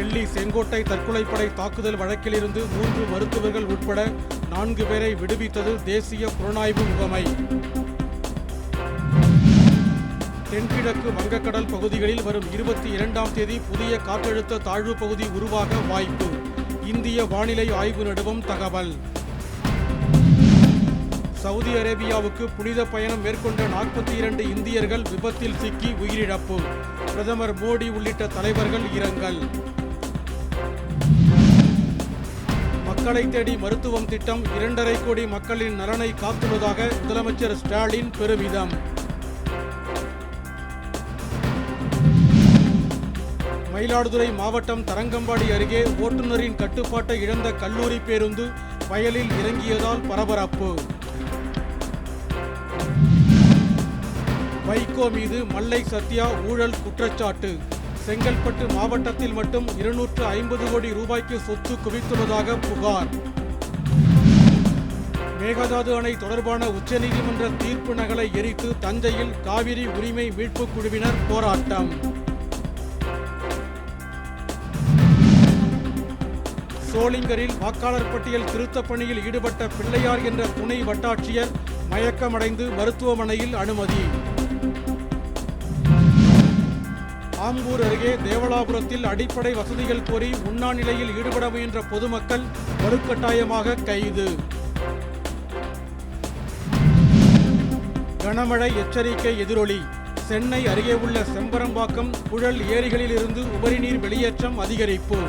டெல்லி செங்கோட்டை தற்கொலைப்படை தாக்குதல் வழக்கிலிருந்து மூன்று மருத்துவர்கள் உட்பட நான்கு பேரை விடுவித்தது தேசிய புலனாய்வு முகமை. தென்கிழக்கு வங்கக்கடல் பகுதிகளில் வரும் இருபத்தி இரண்டாம் தேதி புதிய காற்றழுத்த தாழ்வு பகுதி உருவாக வாய்ப்பு. இந்திய வானிலை ஆய்வு நடுவம் தகவல். சவுதி அரேபியாவுக்கு புனித பயணம் மேற்கொண்ட நாற்பத்தி இரண்டு இந்தியர்கள் விபத்தில் சிக்கி உயிரிழப்பு. பிரதமர் மோடி உள்ளிட்ட தலைவர்கள் இரங்கல். மக்களை தேடி மருத்துவம் திட்டம் இரண்டரை கோடி மக்களின் நலனை காத்துள்ளதாக முதலமைச்சர் ஸ்டாலின் பெருமிதம். மயிலாடுதுறை மாவட்டம் தரங்கம்பாடி அருகே ஓட்டுநரின் கட்டுப்பாட்டை இழந்த கல்லூரி பேருந்து வயலில் இறங்கியதால் பரபரப்பு. வைகோ மீது மல்லை சத்யா ஊழல் குற்றச்சாட்டு. செங்கல்பட்டு மாவட்டத்தில் மட்டும் இருநூற்று ஐம்பது கோடி ரூபாய்க்கு சொத்து குவித்துள்ளதாக புகார். மேகதாது அணை தொடர்பான உச்சநீதிமன்ற தீர்ப்பு நகலை எரித்து தஞ்சையில் காவிரி உரிமை மீட்புக் குழுவினர் போராட்டம். சோளிங்கரில் வாக்காளர் பட்டியல் திருத்தப் பணியில் ஈடுபட்ட பிள்ளையார் என்ற துணை வட்டாட்சியர் மயக்கமடைந்து மருத்துவமனையில் அனுமதி. ஆம்பூர் அருகே தேவலாபுரத்தில் அடிப்படை வசதிகள் கோரி உண்ணாநிலையில் ஈடுபட முயன்ற பொதுமக்கள் வலுக்கட்டாயமாக கைது. கனமழை எச்சரிக்கை எதிரொலி. சென்னை அருகே உள்ள செம்பரம்பாக்கம் புழல் ஏரிகளிலிருந்து உபரிநீர் வெளியேற்றம் அதிகரிப்பு.